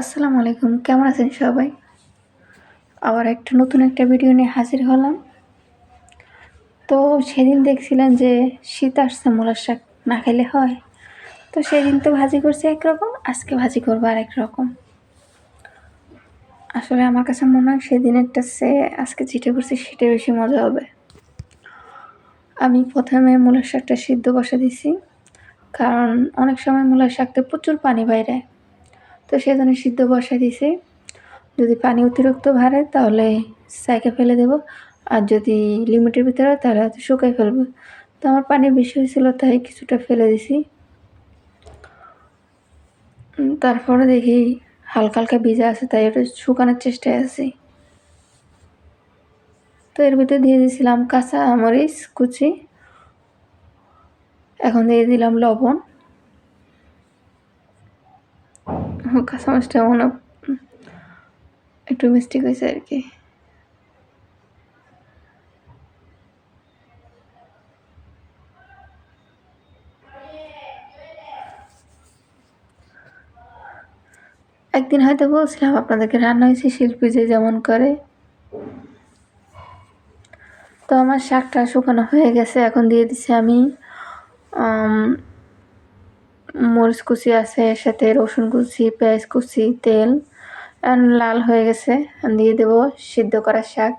আসসালামু আলাইকুম, কেমন আছেন সবাই? আবার একটা নতুন একটা ভিডিও নিয়ে হাজির হলাম। তো সেদিন দেখছিলাম যে শীত আসছে, মূলার শাক না খেলে হয়। তো সেদিন তো ভাজি করছে একরকম, আজকে ভাজি করব আর রকম। আসলে আমার কাছে মনে হয় সেদিনেরটা সে আজকে যেটা করছি সেটা বেশি মজা হবে। আমি প্রথমে মূলার শাকটা সিদ্ধ বসে দিছি, কারণ অনেক সময় মূলার শাকতে প্রচুর পানি বাইরে। তো সেজন্য সিদ্ধ বসাই দিছি। যদি পানি অতিরিক্ত ভারে, তাহলে সাইকে ফেলে দেব। আর যদি লিমিটের ভিতরে হয় তাহলে হয়তো শুকাই ফেলব। তো আমার পানি বেশি হয়েছিল, তাই কিছুটা ফেলে দিছি। তারপরে দেখি হালকা হালকা ভিজা আছে, তাই ওটা শুকানোর চেষ্টায় আছি। তো এর ভিতরে দিয়ে দিয়েছিলাম কাঁচা মরিচ, কুচি। এখন দিয়ে দিলাম লবণ। কাঁচা মাছটা মনে একটু মিস্টেক হয়েছে আর কি। একদিন হয়তো বলছিলাম আপনাদেরকে, রান্না হয়েছে শিল্পী যে যেমন করে। তো আমার শাকটা শুকানো হয়ে গেছে, এখন দিয়ে দিছি আমি মরিচ কুচি আছে, এর সাথে রসুন কুচি, পেঁয়াজ কুচি, তেল লাল হয়ে গেছে। দিয়ে দেব সিদ্ধ করা শাক।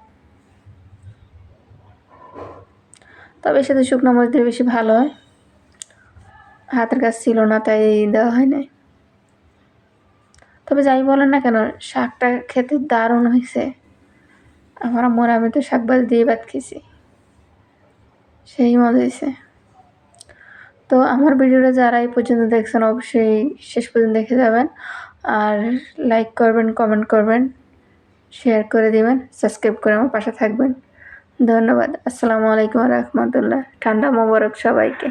তবে সাথে শুকনো মরিচ দিলে বেশি ভালো হয়। হাতের কাছে ছিল না, তাই দেওয়া হয় নাই। তবে যাই বলেন না কেন, শাকটা খেতে দারুণ হয়েছে। আমার মনে আমি তো শাক ভাজ দিয়ে ভাত খেয়েছি। সেই মজা হয়েছে। তো আমার ভিডিওটা যারা এই পর্যন্ত দেখছেন, অবশ্যই শেষ পর্যন্ত দেখে যাবেন। আর লাইক করবেন কমেন্ট করবেন শেয়ার করে দিবেন সাবস্ক্রাইব করে আমার পাশে থাকবেন। ধন্যবাদ। আসসালামু আলাইকুম রহমতুল্লাহ। ঠান্ডা মোবারক সবাইকে।